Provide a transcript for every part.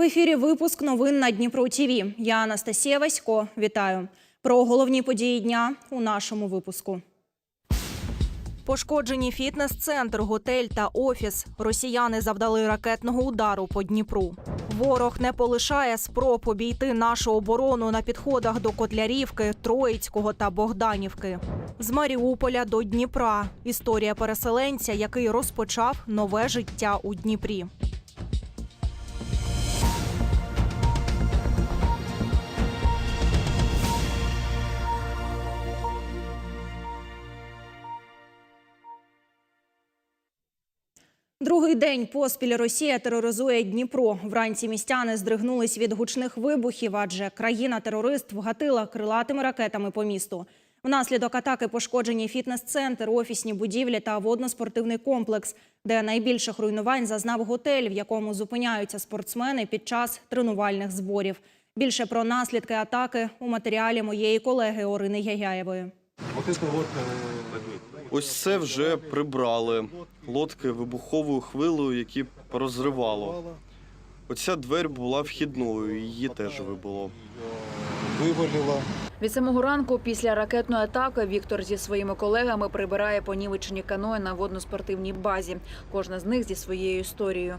В ефірі випуск новин на Дніпро ТІВІ. Я Анастасія Васько. Вітаю. Про головні події дня у нашому випуску. Пошкоджені фітнес-центр, готель та офіс. Росіяни завдали ракетного удару по Дніпру. Ворог не полишає спроб обійти нашу оборону на підходах до Котлярівки, Троїцького та Богданівки. З Маріуполя до Дніпра. Історія переселенця, який розпочав нове життя у Дніпрі. Другий день поспіль Росія тероризує Дніпро. Вранці містяни здригнулись від гучних вибухів, адже країна-терорист вгатила крилатими ракетами по місту. Внаслідок атаки пошкоджені фітнес-центр, офісні будівлі та водноспортивний комплекс, де найбільших руйнувань зазнав готель, в якому зупиняються спортсмени під час тренувальних зборів. Більше про наслідки атаки у матеріалі моєї колеги Орини Гягяєвої. Вот это вот э, Ось це вже прибрали. Лодки вибуховою хвилею, які порозривало. Оця двері була вхідною, її теж вибило. вывалило. Від самого ранку після ракетної атаки Віктор зі своїми колегами прибирає понівечені каної на водноспортивній базі. Кожна з них зі своєю історією.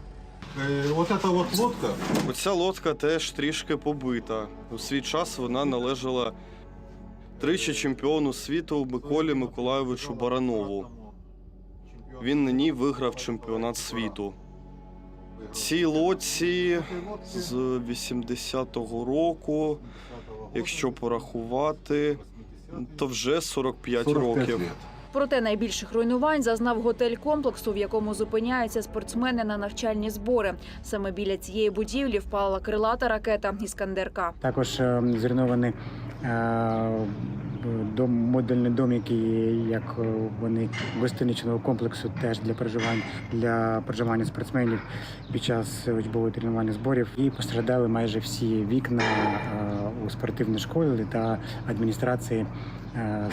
Э, Вот эта вот лодка, Оця лодка теж трішки побита. У свій час вона належала тричі чемпіону світу Миколі Миколайовичу Баранову. Він нині виграв чемпіонат світу. Цій лоці з 80-го року, якщо порахувати, то вже 45, 45 років. Проте найбільших руйнувань зазнав готель комплексу, в якому зупиняються спортсмени на навчальні збори. Саме біля цієї будівлі впала крилата ракета Іскандер-К. Також е, зруйнований е, дом, модульний дом, який як е, вони гостиничного комплексу, теж для проживання для проживання спортсменів під час учбових тренувальних зборів. І постраждали майже всі вікна у спортивній школі та адміністрації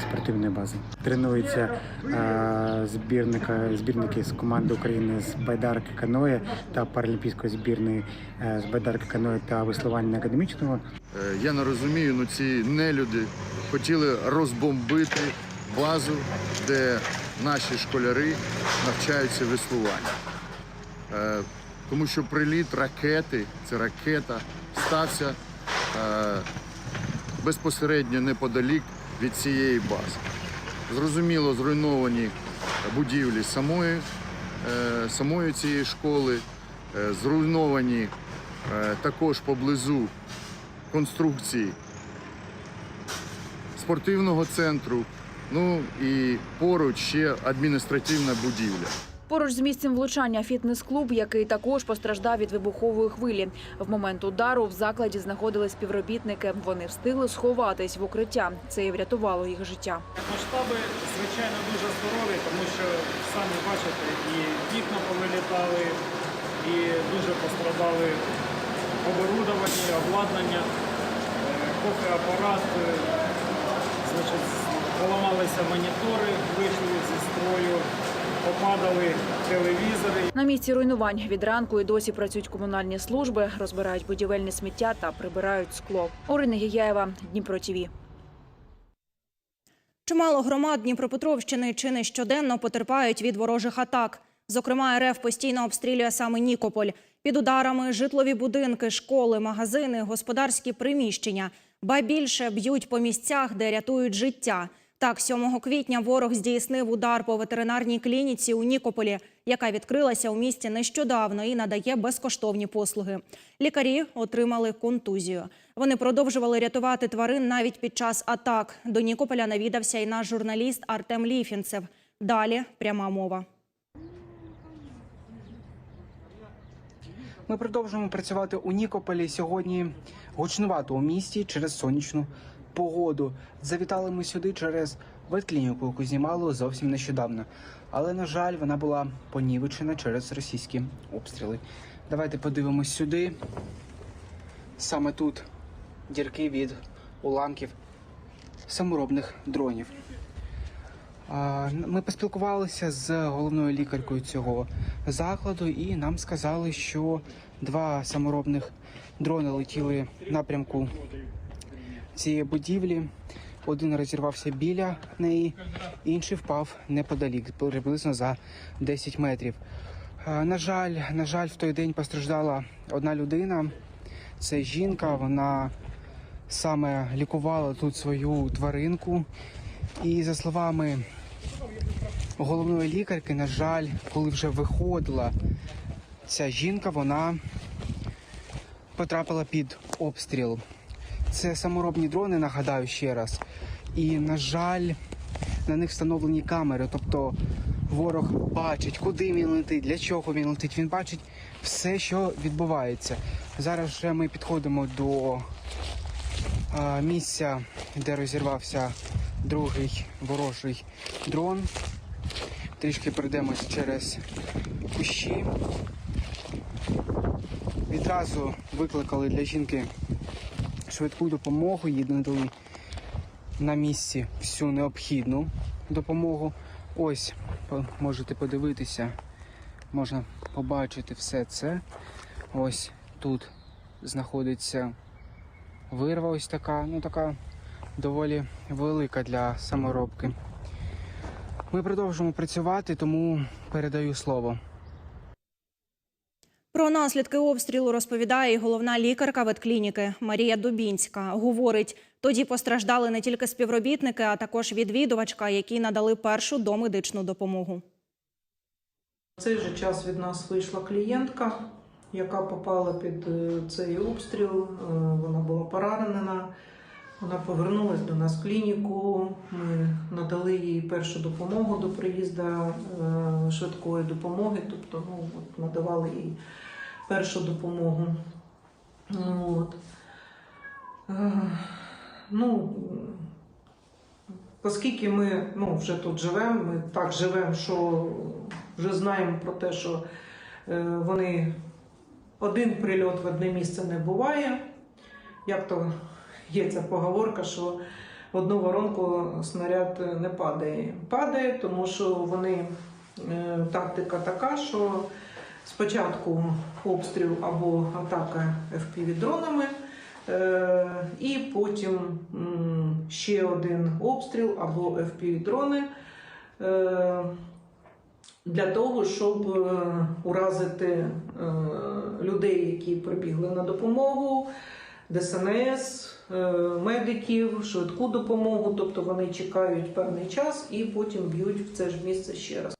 спортивної бази. Тренуються е, збірника збірники з команди України з байдарки каное та паралімпійської збірної е, з байдарки каное та веслування академічного. Е, Я не розумію, ну ці нелюди хотіли розбомбити базу, де наші школяри навчаються веслуванню. Е, Тому що приліт ракети, це ракета, стався е, безпосередньо неподалік від цієї бази. Зрозуміло, зруйновані будівлі самої, е, самої цієї школи, е, зруйновані е, також поблизу конструкції спортивного центру, ну і поруч ще адміністративна будівля. Поруч з місцем влучання фітнес-клуб, який також постраждав від вибухової хвилі. В момент удару в закладі знаходились співробітники. Вони встигли сховатись в укриття. Це і врятувало їх життя. Масштаби, звичайно, дуже здорові, тому що самі бачите, і вікна повилітали, і дуже пострадали оборудовані, обладнання, е, кофеапарат, е, значить, поламалися монітори, вийшли зі строю, попадали телевізори. На місці руйнувань від ранку і досі працюють комунальні служби, розбирають будівельне сміття та прибирають скло. Орина Гіяєва, Дніпро ТІВІ. Чимало громад Дніпропетровщини чи не щоденно потерпають від ворожих атак. Зокрема, РФ постійно обстрілює саме Нікополь. Під ударами житлові будинки, школи, магазини, господарські приміщення. Ба більше б'ють по місцях, де рятують життя. Так, 7 квітня ворог здійснив удар по ветеринарній клініці у Нікополі, яка відкрилася у місті нещодавно і надає безкоштовні послуги. Лікарі отримали контузію. Вони продовжували рятувати тварин навіть під час атак. До Нікополя навідався і наш журналіст Артем Ліфінцев. Далі пряма мова. Ми продовжуємо працювати у Нікополі. Сьогодні гучнувато у місті через сонячну погоду. Завітали ми сюди через ветклініку, яку знімали зовсім нещодавно. Але, на жаль, вона була понівечена через російські обстріли. Давайте подивимось сюди. Саме тут дірки від уламків саморобних дронів. Ми поспілкувалися з головною лікаркою цього закладу, і нам сказали, що два саморобних дрони летіли напрямку цієї будівлі. Один розірвався біля неї, інший впав неподалік, приблизно за 10 метрів. Е, На жаль, на жаль, в той день постраждала одна людина. Це жінка. Вона саме лікувала тут свою тваринку. І за словами головної лікарки, на жаль, коли вже виходила ця жінка, вона потрапила під обстріл. Це саморобні дрони, нагадаю ще раз. І, на жаль, на них встановлені камери. Тобто ворог бачить, куди він летить, для чого він летить. Він бачить все, що відбувається. Зараз вже ми підходимо до а, місця, де розірвався другий ворожий дрон. Трішки пройдемось через кущі. Відразу викликали для жінки швидку допомогу, їй надали на місці всю необхідну допомогу. Ось можете подивитися, можна побачити все це. Ось тут знаходиться вирва, ось така, ну така доволі велика для саморобки. Ми продовжуємо працювати, тому передаю слово. Про наслідки обстрілу розповідає і головна лікарка ветклініки Марія Дубінська. Говорить, тоді постраждали не тільки співробітники, а також відвідувачка, які надали першу домедичну допомогу. В цей же час від нас вийшла клієнтка, яка попала під е, цей обстріл. Е, Вона була поранена. Вона повернулася до нас в клініку. Ми надали їй першу допомогу до приїзду е, швидкої допомоги, тобто ну, от, надавали їй першу допомогу. От. Е, Ну, оскільки ми ну, вже тут живемо, ми так живемо, що вже знаємо про те, що е, вони один прильот в одне місце не буває. Як то є ця поговорка, що в одну воронку снаряд не падає. Падає, тому що вони е, тактика така, що спочатку обстріл або атака FPV-дронами, е, і потім ще один обстріл або FPV-дрони. Е, для того, щоб уразити людей, які прибігли на допомогу, ДСНС, медиків, швидку допомогу. Тобто вони чекають певний час і потім б'ють в це ж місце ще раз.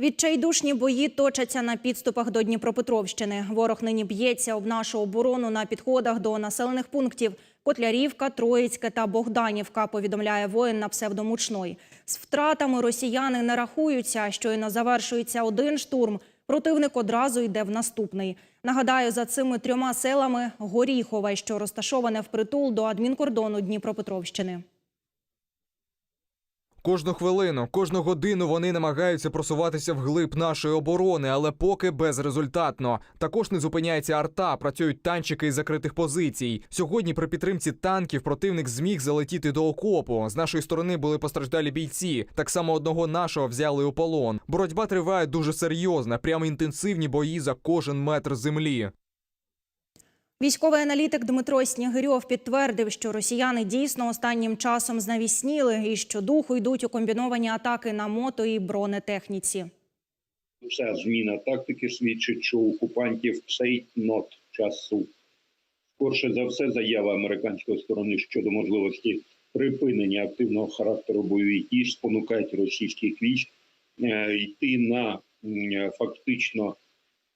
Відчайдушні бої точаться на підступах до Дніпропетровщини. Ворог нині б'ється об нашу оборону на підходах до населених пунктів Котлярівка, Троїцьке та Богданівка. Повідомляє воїн на псевдомучной. З втратами росіяни не рахуються. Щойно завершується один штурм. Противник одразу йде в наступний. Нагадаю, за цими трьома селами Горіхове, що розташоване впритул до адмінкордону Дніпропетровщини. Кожну хвилину, кожну годину вони намагаються просуватися вглиб нашої оборони, але поки безрезультатно. Також не зупиняється арта, працюють танчики із закритих позицій. Сьогодні при підтримці танків противник зміг залетіти до окопу. З нашої сторони були постраждалі бійці. Так само одного нашого взяли у полон. Боротьба триває дуже серйозна, прямо інтенсивні бої за кожен метр землі. Військовий аналітик Дмитро Снігирьов підтвердив, що росіяни дійсно останнім часом знавісніли і що духу йдуть у комбіновані атаки на мото і бронетехніці. Ця зміна тактики свідчить, що окупантів цей нот часу. Скорше за все, заява американської сторони щодо можливості припинення активного характеру бойових дій спонукають російських військ е, йти на фактично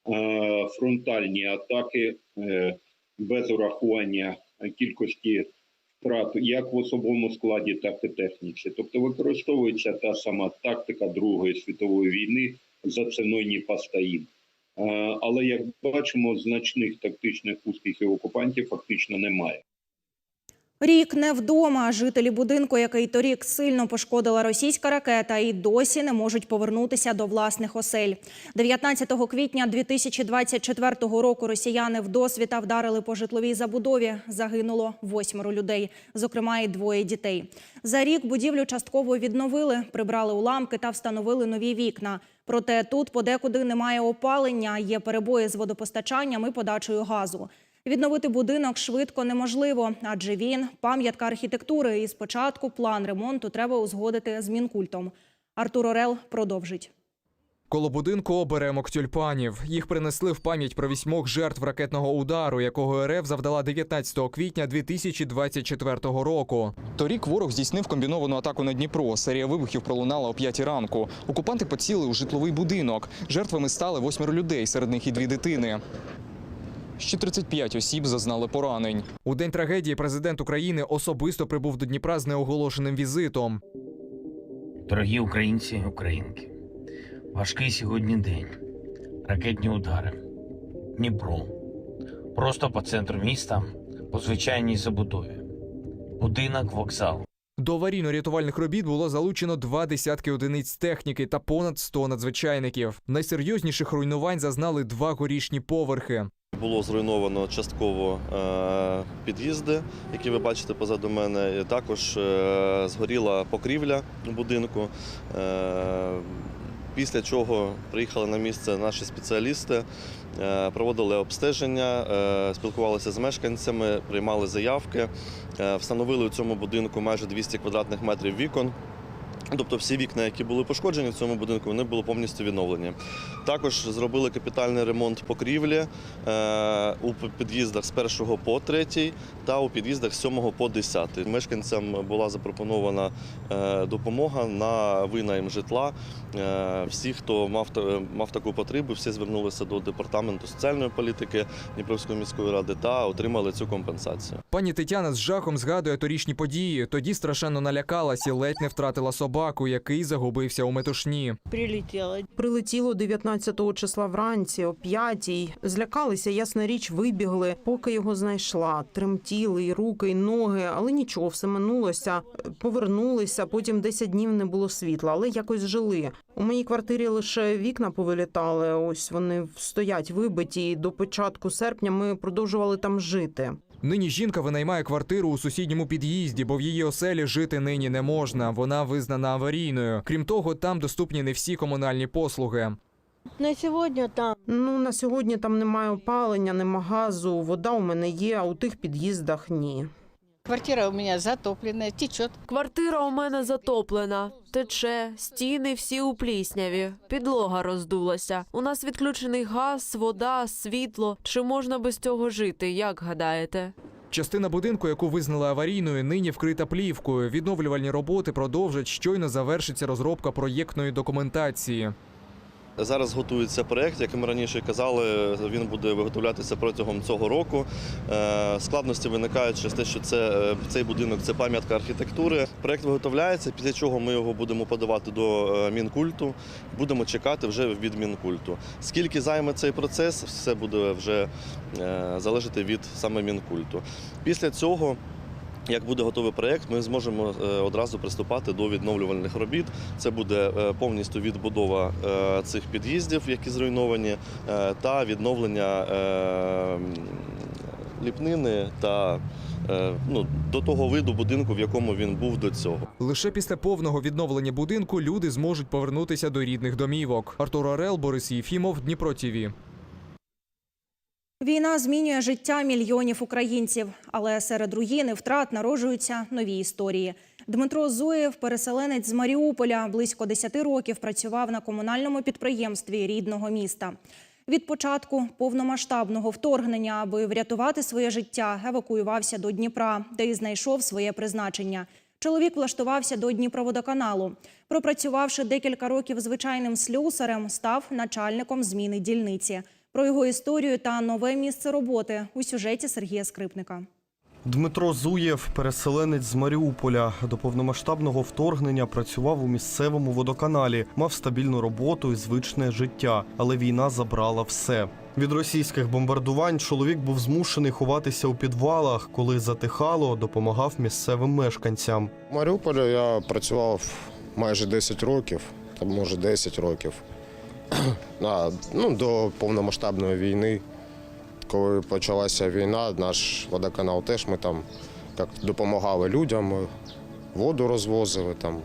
е, фронтальні атаки е, без урахування кількості втрат як в особовому складі, так і техніці. Тобто використовується та сама тактика Другої світової війни за ціною Ніпастаїн. Е, Але як бачимо, значних тактичних успіхів окупантів фактично немає. Рік не вдома. Жителі будинку, який торік сильно пошкодила російська ракета, і досі не можуть повернутися до власних осель. 19 квітня 2024 року росіяни вдосвіта вдарили по житловій забудові. Загинуло восьмеро людей, зокрема і двоє дітей. За рік будівлю частково відновили, прибрали уламки та встановили нові вікна. Проте тут подекуди немає опалення, є перебої з водопостачанням і подачею газу. Відновити будинок швидко неможливо, адже він пам'ятка архітектури. І спочатку план ремонту треба узгодити з мінкультом. Артур Орел продовжить. Коло будинку оберемок тюльпанів. Їх принесли в пам'ять про вісьмох жертв ракетного удару, якого РФ завдала 19 квітня 2024 року. Торік ворог здійснив комбіновану атаку на Дніпро. Серія вибухів пролунала о 5 ранку. Окупанти поцілили у житловий будинок. Жертвами стали восьмеро людей, серед них і дві дитини. Ще 35 осіб зазнали поранень. У день трагедії президент України особисто прибув до Дніпра з неоголошеним візитом. Дорогі українці і українки, важкий сьогодні день. Ракетні удари. Дніпро. Просто по центру міста, по звичайній забудові. Будинок, вокзал. До аварійно-рятувальних робіт було залучено два десятки одиниць техніки та понад 100 надзвичайників. Найсерйозніших руйнувань зазнали два горішні поверхи. Було зруйновано частково е, під'їзди, які ви бачите позаду мене. Також е, згоріла покрівля будинку. Е, Після чого приїхали на місце наші спеціалісти, проводили обстеження, спілкувалися з мешканцями, приймали заявки, встановили у цьому будинку майже 200 квадратних метрів вікон. Тобто всі вікна, які були пошкоджені в цьому будинку, вони були повністю відновлені. Також зробили капітальний ремонт покрівлі е, у під'їздах з 1 по 3 та у під'їздах з 7 по 10. Мешканцям була запропонована е, допомога на винайм житла. Е, всі, хто мав, мав таку потребу, всі звернулися до департаменту соціальної політики Дніпровської міської ради та отримали цю компенсацію. Пані Тетяна з жахом згадує торішні події. Тоді страшенно налякалась і ледь не втратила собаку, який загубився у метушні. Прилетіло. Прилетіло 19 числа вранці, о 5 Злякалися, ясна річ, вибігли, поки його знайшла. Тремтіли і руки, і ноги, але нічого, все минулося. Повернулися, потім 10 днів не було світла, але якось жили. У моїй квартирі лише вікна повилітали. Ось вони стоять вибиті. І до початку серпня ми продовжували там жити. Нині жінка винаймає квартиру у сусідньому під'їзді, бо в її оселі жити нині не можна. Вона визнана аварійною. Крім того, там доступні не всі комунальні послуги. На сьогодні там. Ну, на сьогодні там немає опалення, нема газу, вода у мене є, а у тих під'їздах ні. Квартира у меня затопленная, течет. Квартира у мене затоплена, тече, стіни всі у плісняві, підлога роздулася. У нас відключений газ, вода, світло. Чи можна без цього жити? Як гадаєте? Частина будинку, яку визнали аварійною, нині вкрита плівкою. Відновлювальні роботи продовжать щойно завершиться розробка проєктної документації. Зараз готується проєкт, як ми раніше казали, він буде виготовлятися протягом цього року. Е, Складності виникають через те, що це, е, цей будинок це пам'ятка архітектури. Проєкт виготовляється, після чого ми його будемо подавати до е, Мінкульту. Будемо чекати вже від Мінкульту. Скільки займе цей процес, все буде вже залежати від саме Мінкульту. Після цього. Як буде готовий проєкт, ми зможемо е, одразу приступати до відновлювальних робіт. Це буде е, повністю відбудова е, цих під'їздів, які зруйновані, та відновлення ліпнини та ну, до того виду будинку, в якому він був до цього. Лише після повного відновлення будинку люди зможуть повернутися до рідних домівок. Артур Орел, Борис Єфімов, Дніпро ТІВІ. Війна змінює життя мільйонів українців, але серед руїн і втрат народжуються нові історії. Дмитро Зуєв, переселенець з Маріуполя, близько 10 років працював на комунальному підприємстві рідного міста. Від початку повномасштабного вторгнення, аби врятувати своє життя, евакуювався до Дніпра, де й знайшов своє призначення. Чоловік влаштувався до Дніпроводоканалу. Пропрацювавши декілька років звичайним слюсарем, став начальником зміни дільниці. Про його історію та нове місце роботи у сюжеті Сергія Скрипника. Дмитро Зуєв, переселенець з Маріуполя, до повномасштабного вторгнення працював у місцевому водоканалі, мав стабільну роботу і звичне життя, але війна забрала все. Від російських бомбардувань чоловік був змушений ховатися у підвалах. Коли затихало, допомагав місцевим мешканцям. В Маріуполі я працював майже 10 років, там може 10 років. А, ну, до повномасштабної війни. Коли почалася війна, наш водоканал теж ми там як допомагали людям, воду розвозили, там,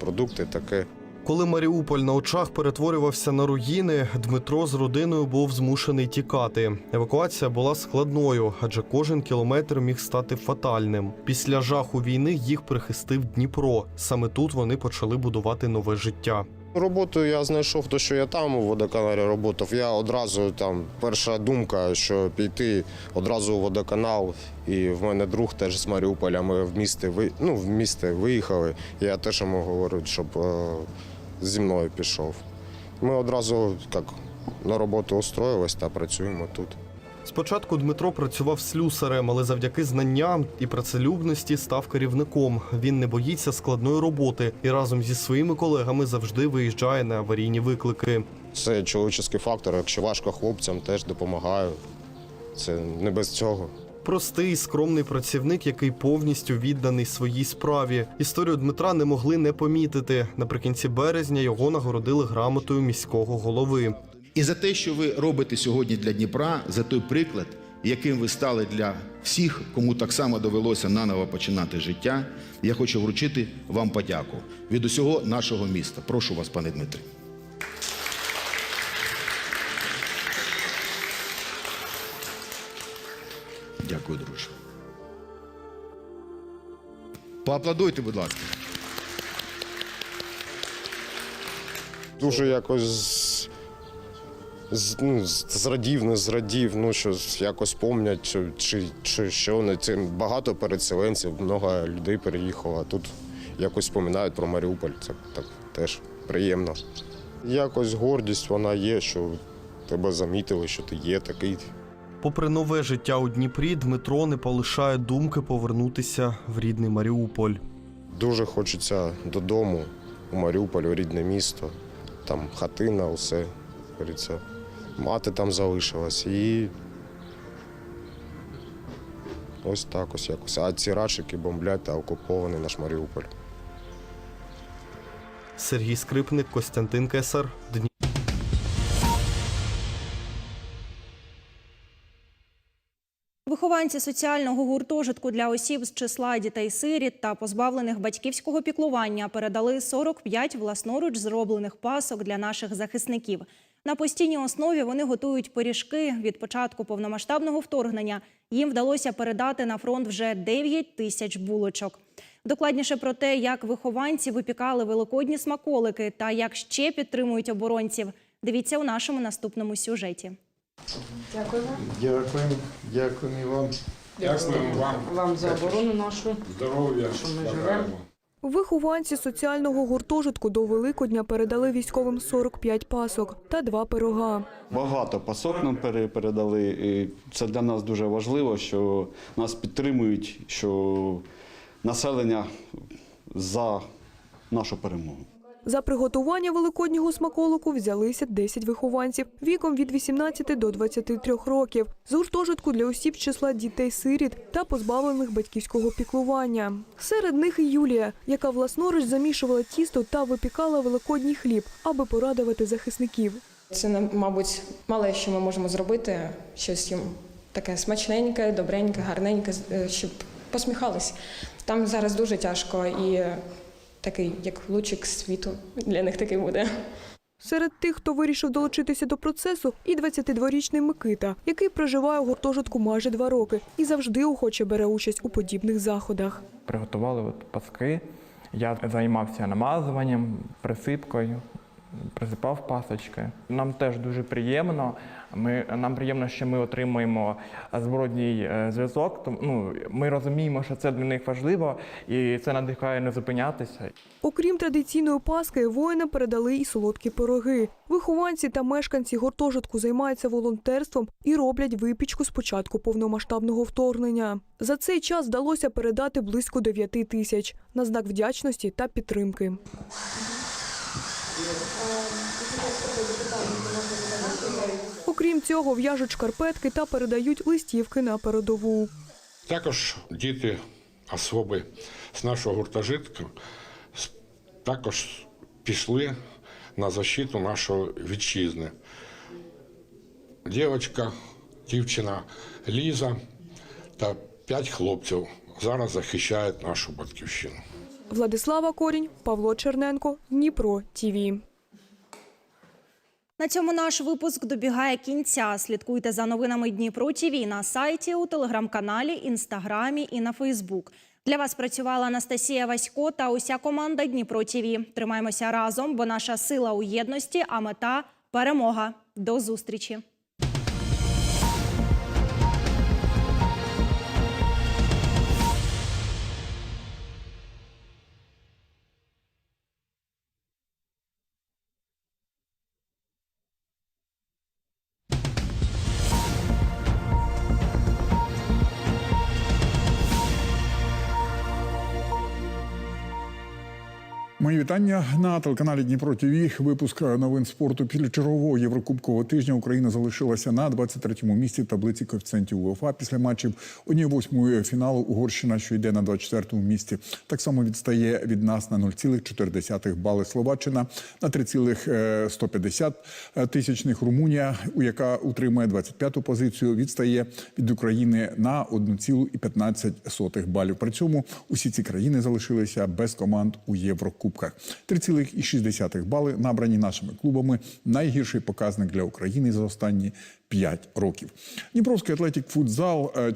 продукти таке. Коли Маріуполь на очах перетворювався на руїни, Дмитро з родиною був змушений тікати. Евакуація була складною, адже кожен кілометр міг стати фатальним. Після жаху війни їх прихистив Дніпро. Саме тут вони почали будувати нове життя. Роботу я знайшов, то що я там у водоканалі роботав. Я одразу там перша думка, що піти одразу у водоканал. І в мене друг теж з Маріуполя. Ми в місті ну, в місто виїхали. Я теж йому говорю, щоб е, зі мною пішов. Ми одразу як на роботу устроїлись та працюємо тут. Спочатку Дмитро працював слюсарем, але завдяки знанням і працелюбності став керівником. Він не боїться складної роботи і разом зі своїми колегами завжди виїжджає на аварійні виклики. Це чоловічий фактор. Якщо важко хлопцям, теж допомагаю. Це не без цього. Простий, скромний працівник, який повністю відданий своїй справі. Історію Дмитра не могли не помітити. Наприкінці березня його нагородили грамотою міського голови. І за те, що ви робите сьогодні для Дніпра, за той приклад, яким ви стали для всіх, кому так само довелося наново починати життя, я хочу вручити вам подяку від усього нашого міста. Прошу вас, пане Дмитре. Дякую, друже. Поаплодуйте, будь ласка. Дуже якось ну, зрадів, не зрадів, ну що якось помнять, чи, чи, що не цим багато переселенців, багато людей переїхало, а тут якось пам'ятають про Маріуполь. Це так теж приємно. Якось гордість вона є, що тебе замітили, що ти є такий. Попри нове життя у Дніпрі, Дмитро не полишає думки повернутися в рідний Маріуполь. Дуже хочеться додому, у Маріуполь, у рідне місто. Там хатина, усе. говориться. Мати там залишилась. І ось так ось якось. А ці рашики бомблять та окупований наш Маріуполь. Сергій Скрипник, Костянтин Кесар, Дніпро. Вихованці соціального гуртожитку для осіб з числа дітей-сиріт та позбавлених батьківського піклування передали 45 власноруч зроблених пасок для наших захисників. На постійній основі вони готують пиріжки. Від початку повномасштабного вторгнення їм вдалося передати на фронт вже 9 тисяч булочок. Докладніше про те, як вихованці випікали великодні смаколики та як ще підтримують оборонців. Дивіться у нашому наступному сюжеті. Дякуємо. Дякуємо, дякуємо вам. Дякуємо вам. Вам за оборону нашу. Здоров'я. Що ми живемо. Вихованці соціального гуртожитку до Великодня передали військовим 45 пасок та два пирога. Багато пасок нам пере- передали. І це для нас дуже важливо, що нас підтримують, що населення за нашу перемогу. За приготування великоднього смаколику взялися 10 вихованців віком від 18 до 23 років з гуртожитку для осіб числа дітей-сиріт та позбавлених батьківського піклування. Серед них і Юлія, яка власноруч замішувала тісто та випікала великодній хліб, аби порадувати захисників. Це, мабуть, мале, що ми можемо зробити, щось їм таке смачненьке, добреньке, гарненьке, е, щоб посміхались. Там зараз дуже тяжко і такий, як лучик світу для них такий буде. Серед тих, хто вирішив долучитися до процесу, і 22-річний Микита, який проживає у гуртожитку майже два роки і завжди охоче бере участь у подібних заходах. Приготували от паски. Я займався намазуванням, присипкою, присипав пасочки. Нам теж дуже приємно. Ми, нам приємно, що ми отримуємо зворотній е, зв'язок. Ну, ми розуміємо, що це для них важливо, і це надихає не зупинятися. Окрім традиційної паски, воїнам передали і солодкі пироги. Вихованці та мешканці гуртожитку займаються волонтерством і роблять випічку з початку повномасштабного вторгнення. За цей час вдалося передати близько 9 тисяч на знак вдячності та підтримки. Окрім цього, в'яжуть шкарпетки та передають листівки на передову. Також діти, особи з нашого гуртожитку також пішли на защиту нашої вітчизни. Дівчинка, дівчина Ліза та п'ять хлопців зараз захищають нашу батьківщину. Владислава Корінь, Павло Черненко, Дніпро ТІВІ. На цьому наш випуск добігає кінця. Слідкуйте за новинами Дніпро ТІВІ на сайті, у телеграм-каналі, інстаграмі і на Фейсбук. Для вас працювала Анастасія Васько та уся команда Дніпро ТІВІ. Тримаємося разом, бо наша сила у єдності, а мета перемога. До зустрічі. Мої вітання на телеканалі Дніпро ТВ. Випуск новин спорту після чергового єврокубкового тижня Україна залишилася на 23-му місці таблиці коефіцієнтів УЄФА після матчів 1-8 фіналу. Угорщина, що йде на 24-му місці, так само відстає від нас на 0,4 бали. Словаччина на 3,150 тисячних. Румунія, у яка утримує 25-ту позицію, відстає від України на 1,15 балів. При цьому усі ці країни залишилися без команд у Єврокубках. 3,6 бали набрані нашими клубами. Найгірший показник для України за останні 5 років. Дніпровський атлетік футзал е,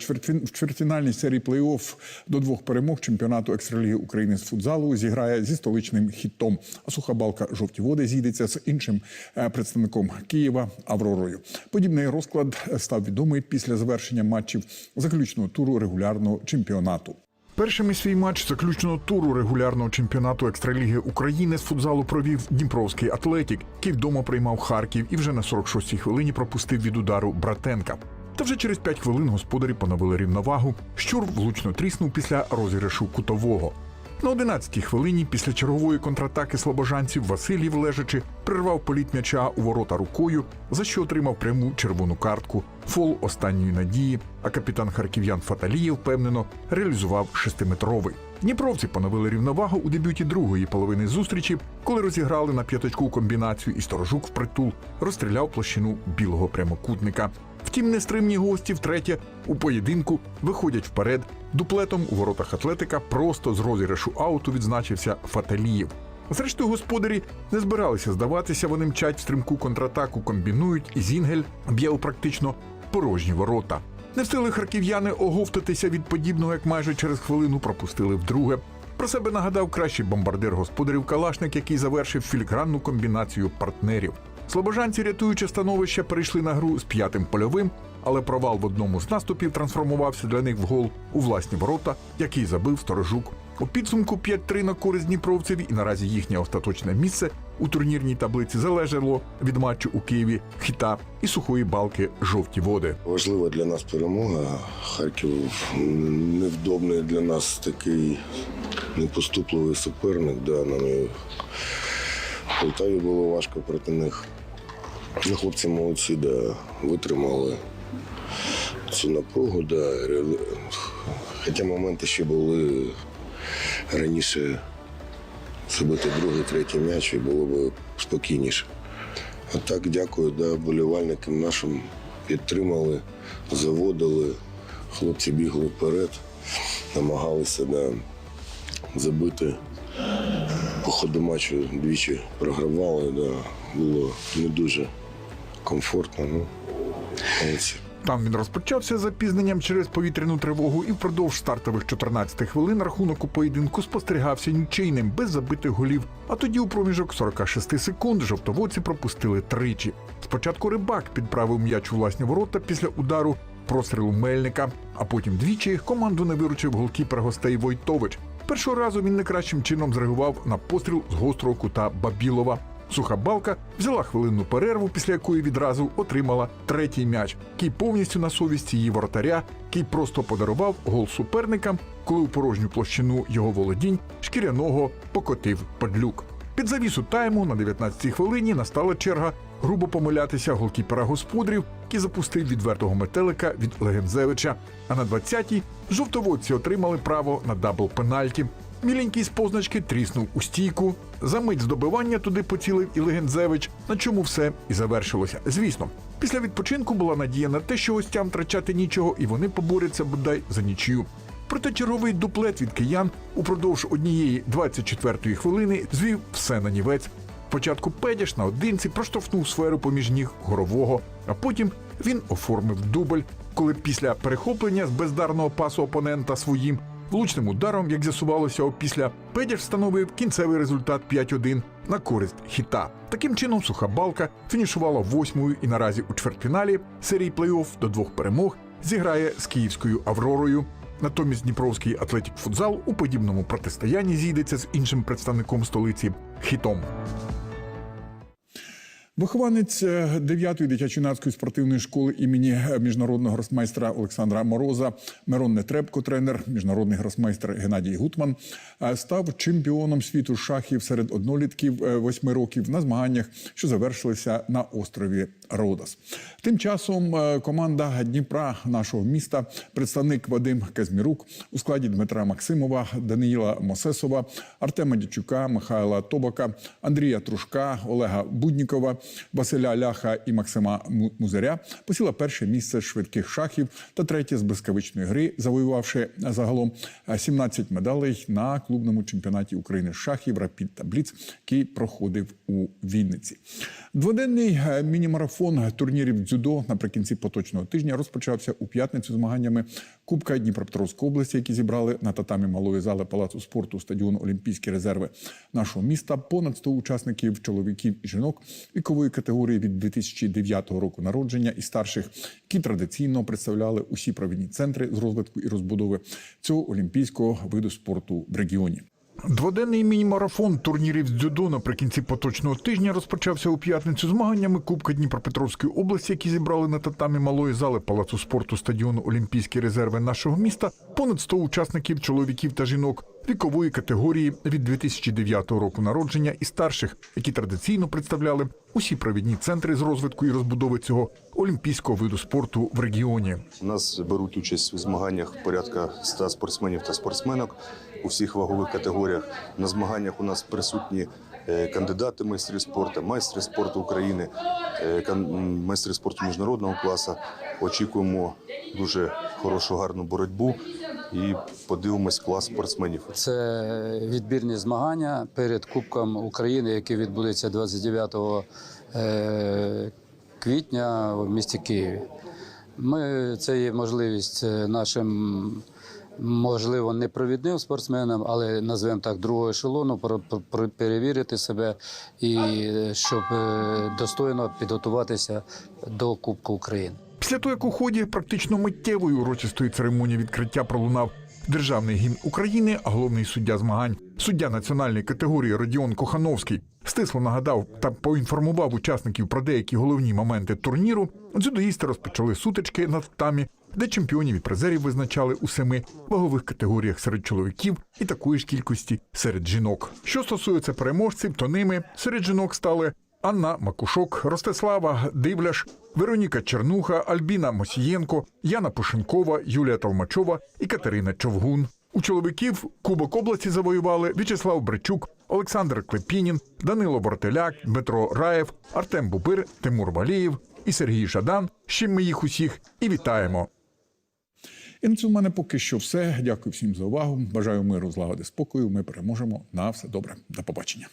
в чвертьфінальній серії плей-офф до двох перемог чемпіонату екстраліги України з футзалу зіграє зі столичним хітом. А суха балка жовті води зійдеться з іншим е, представником Києва Авророю. Подібний розклад став відомий після завершення матчів заключного туру регулярного чемпіонату. Першими свій матч заключного туру регулярного чемпіонату екстраліги України з футзалу провів Дніпровський атлетік, який вдома приймав Харків і вже на 46-й хвилині пропустив від удару Братенка. Та вже через 5 хвилин господарі поновили рівновагу. Щур влучно тріснув після розіграшу кутового. На 11-й хвилині після чергової контратаки слобожанців Васильєв лежачи прирвав політ м'яча у ворота рукою, за що отримав пряму червону картку, фол останньої надії. А капітан харків'ян Фаталієв впевнено реалізував шестиметровий. Дніпровці поновили рівновагу у дебюті другої половини зустрічі, коли розіграли на п'яточку комбінацію і сторожук впритул розстріляв площину білого прямокутника. Втім, нестримні гості втретє у поєдинку виходять вперед. Дуплетом у воротах атлетика просто з розіграшу ауту відзначився Фаталієв. Зрештою, господарі не збиралися здаватися. Вони мчать в стрімку контратаку, комбінують, і Зінгель б'є у практично порожні ворота. Не встигли харків'яни оговтатися від подібного, як майже через хвилину пропустили вдруге. Про себе нагадав кращий бомбардир господарів Калашник, який завершив філігранну комбінацію партнерів. Слобожанці, рятуючи становище, перейшли на гру з п'ятим польовим, але провал в одному з наступів трансформувався для них в гол у власні ворота, який забив сторожук. У підсумку 5-3 на користь дніпровців, і наразі їхнє остаточне місце у турнірній таблиці залежало від матчу у Києві хіта і сухої балки жовті води. Важлива для нас перемога. Харків невдобний для нас такий непоступливий суперник. Да, нам і в Полтаві було важко проти них. Ну, хлопці молодці, да, витримали цю напругу. Да, Хоча моменти ще були раніше забити другий, третій м'яч і було б спокійніше. А так дякую да, болівальникам нашим підтримали, заводили. Хлопці бігли вперед, намагалися да, забити. По ходу матчу двічі програвали, да, було не дуже комфортно. Ну. Там він розпочався з запізненням через повітряну тривогу, і впродовж стартових 14 хвилин рахунок у поєдинку спостерігався нічийним, без забитих голів. А тоді у проміжок 46 секунд жовтоводці пропустили тричі. Спочатку рибак підправив м'яч у власні ворота після удару прострілу Мельника, а потім двічі команду не виручив голкіпер гостей Войтович. Першого разу він не кращим чином зреагував на постріл з гострого кута Бабілова. Суха балка взяла хвилинну перерву, після якої відразу отримала третій м'яч, який повністю на совісті її воротаря, який просто подарував гол суперникам, коли у порожню площину його володінь шкіряного покотив падлюк. Під завісу тайму на 19-й хвилині настала черга грубо помилятися голкіпера господарів, який запустив відвертого метелика від Легензевича. А на 20-й жовтоводці отримали право на дабл пенальті. Міленький з позначки тріснув у стійку. За мить здобивання туди поцілив і Легензевич, на чому все і завершилося. Звісно, після відпочинку була надія на те, що гостям втрачати нічого, і вони поборються бодай за нічию. Проте черговий дуплет від киян упродовж однієї 24-ї хвилини звів все на нівець. Спочатку Педяш наодинці проштовхнув сферу поміж ніг горового, а потім він оформив дубль, коли після перехоплення з бездарного пасу опонента своїм влучним ударом, як з'ясувалося опісля, Педяш встановив кінцевий результат 5-1 на користь хіта. Таким чином, суха балка фінішувала восьмою і наразі у чвертьфіналі серії плей-офф до двох перемог зіграє з київською Авророю. Натомість Дніпровський атлетік футзал у подібному протистоянні зійдеться з іншим представником столиці хітом. Вихованець 9-ї дитячо-юнацької спортивної школи імені міжнародного гросмейстра Олександра Мороза Мирон Нетребко, тренер, міжнародний гросмейстер Геннадій Гутман, е, став чемпіоном світу шахів серед однолітків е, восьми років на змаганнях, що завершилися на острові Родос. Тим часом е, команда Дніпра нашого міста, представник Вадим Казмірук у складі Дмитра Максимова, Даниїла Мосесова, Артема Дячука, Михайла Тобака, Андрія Трушка, Олега Буднікова, Василя Ляха і Максима Му- Музаря посіла перше місце з швидких шахів та третє з блискавичної гри, завоювавши загалом е, 17 медалей на клубному чемпіонаті України з шахів Рапід та Бліц, який проходив у Вінниці. Дводенний е, міні-марафон турнірів дзюдо наприкінці поточного тижня розпочався у п'ятницю змаганнями Кубка Дніпропетровської області, які зібрали на татамі малої зали палацу спорту стадіону Олімпійські резерви нашого міста. Понад 100 учасників чоловіків і жінок вікової категорії від 2009 року народження і старших, які традиційно представляли усі провідні центри з розвитку і розбудови цього олімпійського виду спорту в регіоні. Дводенний міні-марафон турнірів з дзюдо наприкінці поточного тижня розпочався у п'ятницю змаганнями Кубка Дніпропетровської області, які зібрали на татамі малої зали палацу спорту стадіону Олімпійські резерви нашого міста. Понад 100 учасників, чоловіків та жінок вікової категорії від 2009 року народження і старших, які традиційно представляли усі провідні центри з розвитку і розбудови цього олімпійського виду спорту в регіоні. У нас беруть участь у змаганнях порядка 100 спортсменів та спортсменок у всіх вагових категоріях. На змаганнях у нас присутні е, кандидати майстри спорту, майстри спорту України, майстри спорту міжнародного класу. Очікуємо дуже хорошу гарну боротьбу і подивимось клас спортсменів. Це відбірні змагання перед Кубком України, який відбудеться 29 е, квітня в місті Києві. Ми це є можливість е, нашим, можливо, не провідним спортсменам, але назвемо так другого ешелону, пер- пер- перевірити себе і щоб е, достойно підготуватися до Кубку України. Після того, як у ході практично миттєвої урочистої церемонії відкриття пролунав державний гімн України, а головний суддя змагань, суддя національної категорії Родіон Кохановський, стисло нагадав та поінформував учасників про деякі головні моменти турніру. Дзюдоїсти розпочали сутички на татамі, де чемпіонів і призерів визначали у семи вагових категоріях серед чоловіків і такої ж кількості серед жінок. Що стосується переможців, то ними серед жінок стали Анна Макушок, Ростислава Дивляш, Вероніка Чернуха, Альбіна Мосієнко, Яна Пушенкова, Юлія Толмачова і Катерина Човгун. У чоловіків Кубок області завоювали В'ячеслав Бричук, Олександр Клепінін, Данило Бортеляк, Дмитро Раєв, Артем Бубир, Тимур Валієв і Сергій Жадан. Чим ми їх усіх і вітаємо. І на цьому мене поки що все. Дякую всім за увагу. Бажаю миру, злагоди, спокою. Ми переможемо. На все добре. До побачення.